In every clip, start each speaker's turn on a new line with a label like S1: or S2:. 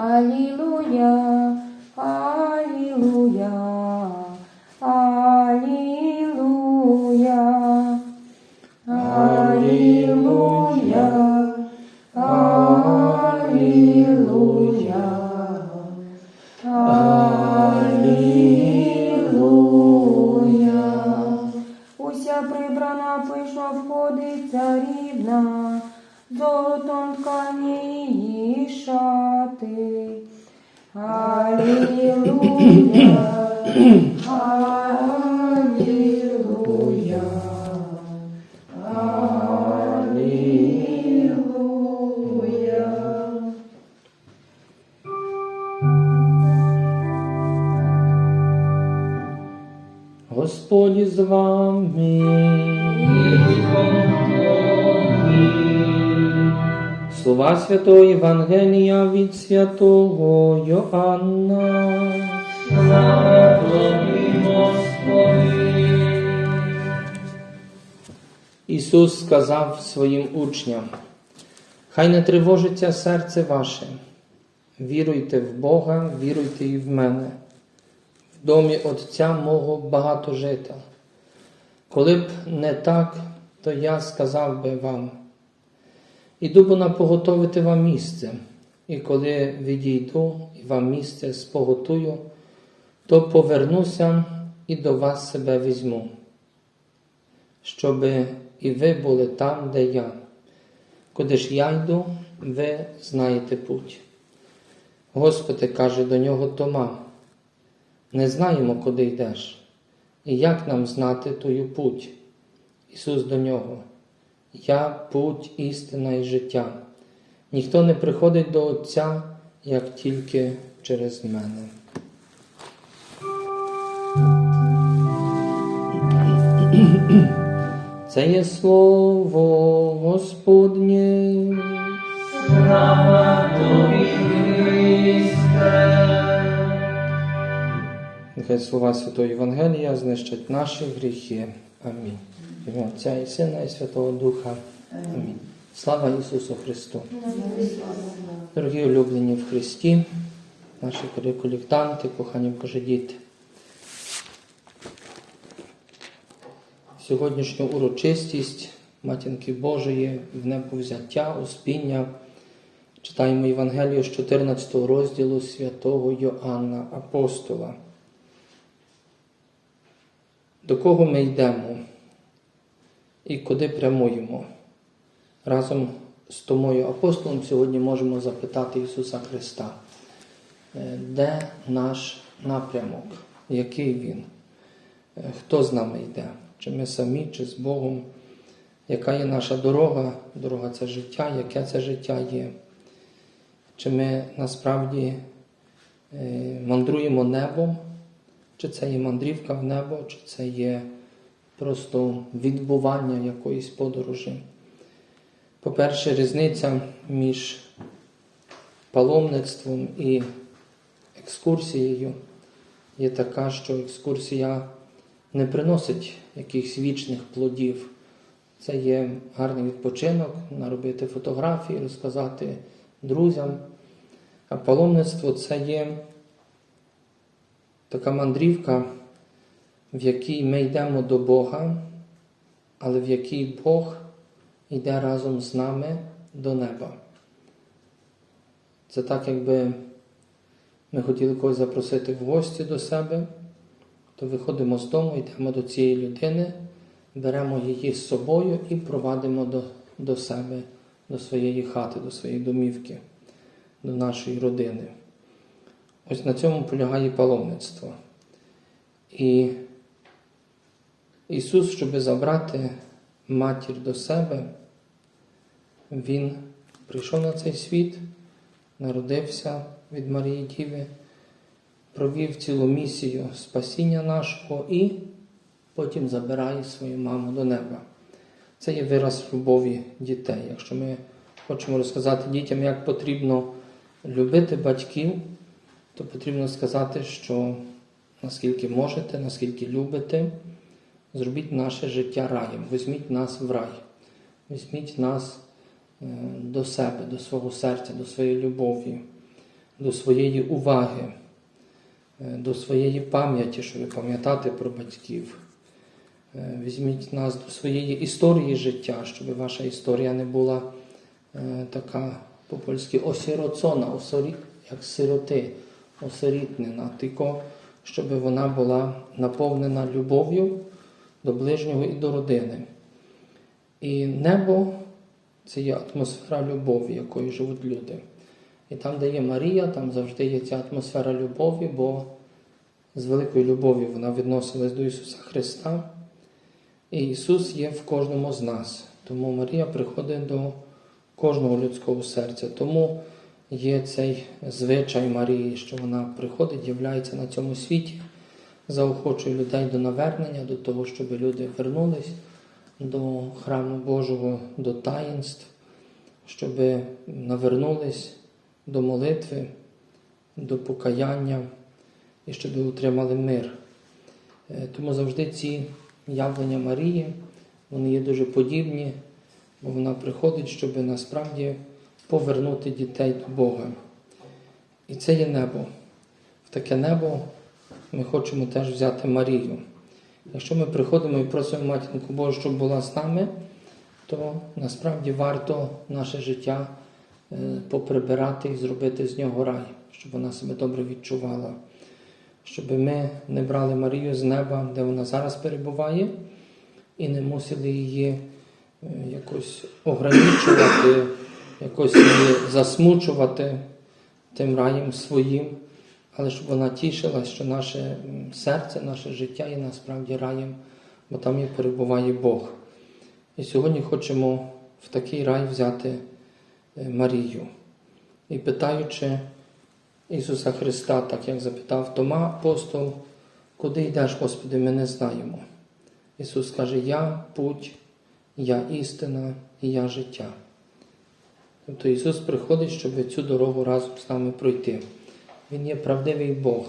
S1: Алілуя, Алілуя, Алілуя, Алілуя.
S2: Господь з вами. Слова Святого Євангелія від святого Йоанна. Ісус сказав своїм учням, хай не тривожиться серце ваше, віруйте в Бога, віруйте і в мене. В домі Отця мого багато жита. Коли б не так, то я сказав би вам. Іду бо напоготовити вам місце, і коли відійду і вам місце споготую, то повернуся і до вас себе візьму, щоби і ви були там, де я. Куди ж я йду, ви знаєте путь. Господи, каже до нього Тома, не знаємо, куди йдеш, і як нам знати тую путь. Ісус до нього. Я путь, істина і життя. Ніхто не приходить до Отця, як тільки через мене. Це є слово Господнє. Нехай слова Святого Євангелія знищать наші гріхи. Амінь. Ім'я Отця і Сина, і Святого Духа. Амінь. Слава Ісусу Христу! Дорогі улюблені в Христі, наші колектанти, кохані Божі діти. Сьогоднішню урочистість Матінки Божої в небовзяття, успіння. Читаємо Євангелію з 14 розділу святого Йоанна Апостола. До кого ми йдемо і куди прямуємо? Разом з Томою апостолом сьогодні можемо запитати Ісуса Христа, е, де наш напрямок, який Він, Е, хто з нами йде, чи ми самі, чи з Богом, яка є наша дорога, дорога це життя, яке це життя є, чи ми насправді е, мандруємо небом, чи це є мандрівка в небо, чи це є просто відбування якоїсь подорожі. По-перше, різниця між паломництвом і екскурсією є така, що екскурсія не приносить якихось вічних плодів. Це є гарний відпочинок, наробити фотографії, розказати друзям. А паломництво це є така мандрівка, в якій ми йдемо до Бога, але в якій Бог йде разом з нами до неба. Це так, якби ми хотіли когось запросити в гості до себе, то виходимо з дому, йдемо до цієї людини, беремо її з собою і провадимо до, до себе, до своєї хати, до своєї домівки, до нашої родини. Ось на цьому полягає паломництво. І Ісус, щоб забрати матір до себе, Він прийшов на цей світ, народився від Марії Діви, провів цілу місію спасіння нашого і потім забирає свою маму до неба. Це є вираз любові дітей. Якщо ми хочемо розказати дітям, як потрібно любити батьків, то потрібно сказати, що наскільки можете, наскільки любите, зробіть наше життя раєм, візьміть нас в рай, візьміть нас е, до себе, до свого серця, до своєї любові. до своєї уваги, е, до своєї пам'яті, щоб пам'ятати про батьків. Е, Візьміть нас до своєї історії життя, щоб ваша історія не була така по-польськи осіроцона, осорі, як сироти, осирітнена, тільки щоб вона була наповнена любов'ю до ближнього і до родини. І небо це є атмосфера любові, якою живуть люди. І там, де є Марія, там завжди є ця атмосфера любові, бо з великою любов'ю вона відносилась до Ісуса Христа. І Ісус є в кожному з нас. Тому Марія приходить до кожного людського серця. Тому є цей звичай Марії, що вона приходить, являється на цьому світі, заохочує людей до навернення, до того, щоб люди вернулись до храму Божого, до таїнств, щоб навернулись до молитви, до покаяння і щоб отримали мир. Е, Тому завжди ці явлення Марії, вони є дуже подібні, бо вона приходить, щоб насправді повернути дітей до Бога. І це є небо. В таке небо ми хочемо теж взяти Марію. Якщо ми приходимо і просимо Матінку Божу, щоб була з нами, то насправді варто наше життя е, поприбирати і зробити з нього рай, щоб вона себе добре відчувала, щоб ми не брали Марію з неба, де вона зараз перебуває, і не мусили її е, якось ограничувати, якось її засмучувати тим раєм своїм, але щоб вона тішилась, що наше серце, наше життя є насправді раєм, бо там і перебуває Бог. І сьогодні хочемо в такий рай взяти е, Марію. І питаючи Ісуса Христа, так як запитав Тома апостол, куди йдеш, Господи, ми не знаємо. Ісус каже, Я путь, я істина і я життя. Тобто Ісус приходить, щоб цю дорогу разом з нами пройти. Він є правдивий Бог,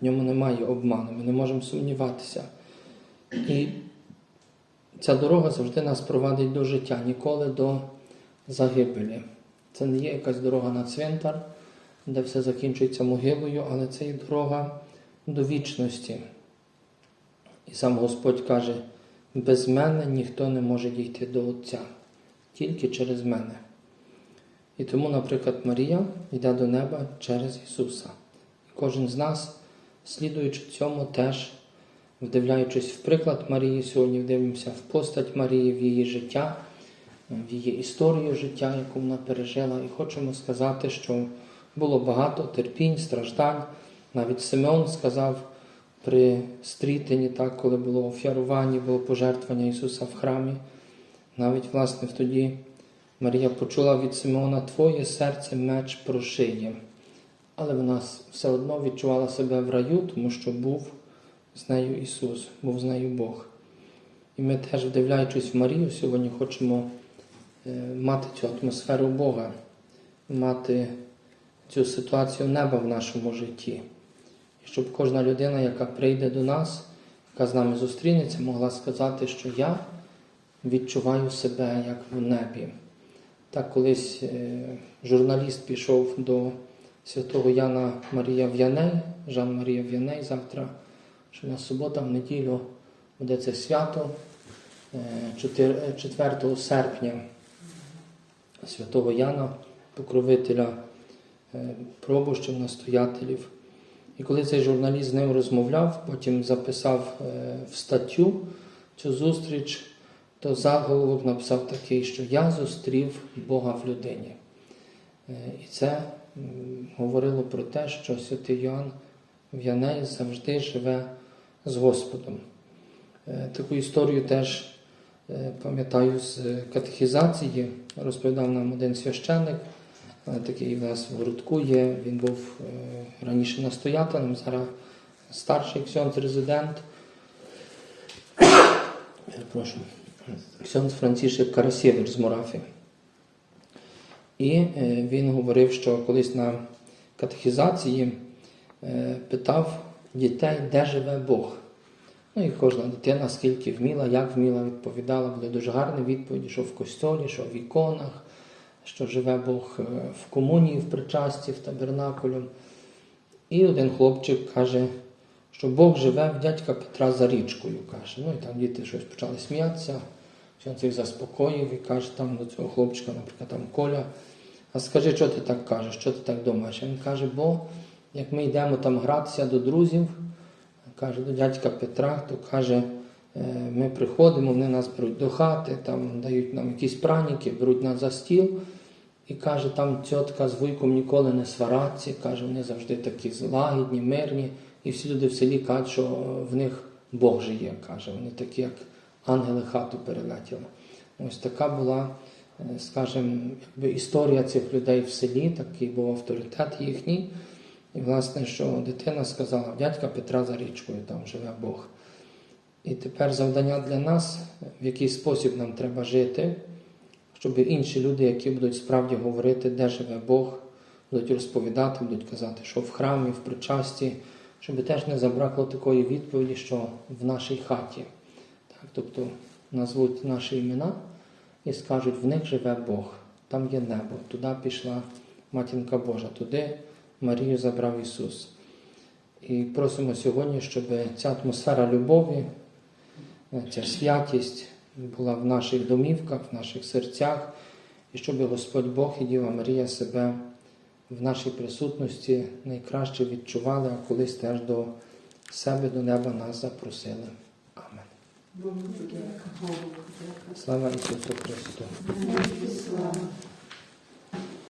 S2: в ньому немає обману, ми не можемо сумніватися. І ця дорога завжди нас провадить до життя, ніколи до загибелі. Це не є якась дорога на цвинтар, де все закінчується могилою, але це є дорога до вічності. І сам Господь каже: без мене ніхто не може дійти до Отця, тільки через мене. І тому, наприклад, Марія йде до неба через Ісуса. І кожен з нас, слідуючи цьому, теж, вдивляючись в приклад Марії, сьогодні вдивимося в постать Марії, в її життя, в її історію життя, яку вона пережила. І хочемо сказати, що було багато терпінь, страждань. Навіть Симеон сказав при стрітенні, так, коли було офярування, було пожертвування Ісуса в храмі. Навіть, власне, тоді Марія почула від Симеона Твоє серце меч прошиє. Але вона все одно відчувала себе в раю, тому що був з нею Ісус, був з нею Бог. І ми теж, вдивляючись в Марію, сьогодні хочемо е, мати цю атмосферу Бога, мати цю ситуацію неба в нашому житті. І щоб кожна людина, яка прийде до нас, яка з нами зустрінеться, могла сказати, що я відчуваю себе як в небі. Так колись е, журналіст пішов до святого Яна Марія В'яней, Жан Марія В'яней, завтра, що на субота, в неділю буде це свято е, 4 4 серпня святого Яна, покровителя е, пробущів, настоятелів. І коли цей журналіст з ним розмовляв, потім записав е, в статтю цю зустріч, то заголовок написав такий, що я зустрів Бога в людині. Е, І це говорило про те, що святий Йоанн В'яней завжди живе з Господом. Е, Таку історію теж е, пам'ятаю з катехізації, розповідав нам один священник, такий у нас в городку є. Він був раніше настоятелем, зараз старший ксьонц резидент. Прошу. Ксьонц Францішек Карасєвич з Морафі. І е, він говорив, що колись на катехізації е, питав дітей, де живе Бог. Ну і кожна дитина, скільки вміла, як вміла, відповідала, були дуже гарні відповіді, що в костьолі, що в іконах, що живе Бог е, в комунії, в причасті, в табернакулю. І один хлопчик каже, що Бог живе в дядька Петра за річкою. каже. Ну і там діти щось почали сміятися. Він їх заспокоїв і каже там до цього хлопчика, наприклад, там Коля. А скажи, що ти так кажеш, що ти так думаєш? Він каже, бо як ми йдемо там гратися до друзів, каже до дядька Петра, то каже, е, ми приходимо, вони нас беруть до хати, там дають нам якісь праніки, беруть нас за стіл. І каже, там тітка з вуйком ніколи не свараться, каже, вони завжди такі злагідні, мирні. І всі люди в селі кажуть, що в них Бог же є, каже, вони такі, як ангели хату перелетіли. Ось така була, е, скажімо, історія цих людей в селі, такий був авторитет їхній. І, власне, що дитина сказала, дядька Петра за річкою, там живе Бог. І тепер завдання для нас, в який спосіб нам треба жити, щоб інші люди, які будуть справді говорити, де живе Бог, будуть розповідати, будуть казати, що в храмі, в причасті, щоб теж не забракло такої відповіді, що в нашій хаті. Тобто назвуть наші імена і скажуть, в них живе Бог, там є небо, туди пішла Матінка Божа, туди Марію забрав Ісус. І просимо сьогодні, щоб ця атмосфера любові, ця святість була в наших домівках, в наших серцях, і щоб Господь Бог і Діва Марія себе в нашій присутності найкраще відчували, а колись теж до себе, до неба нас запросили. Слава Ісусу Христу!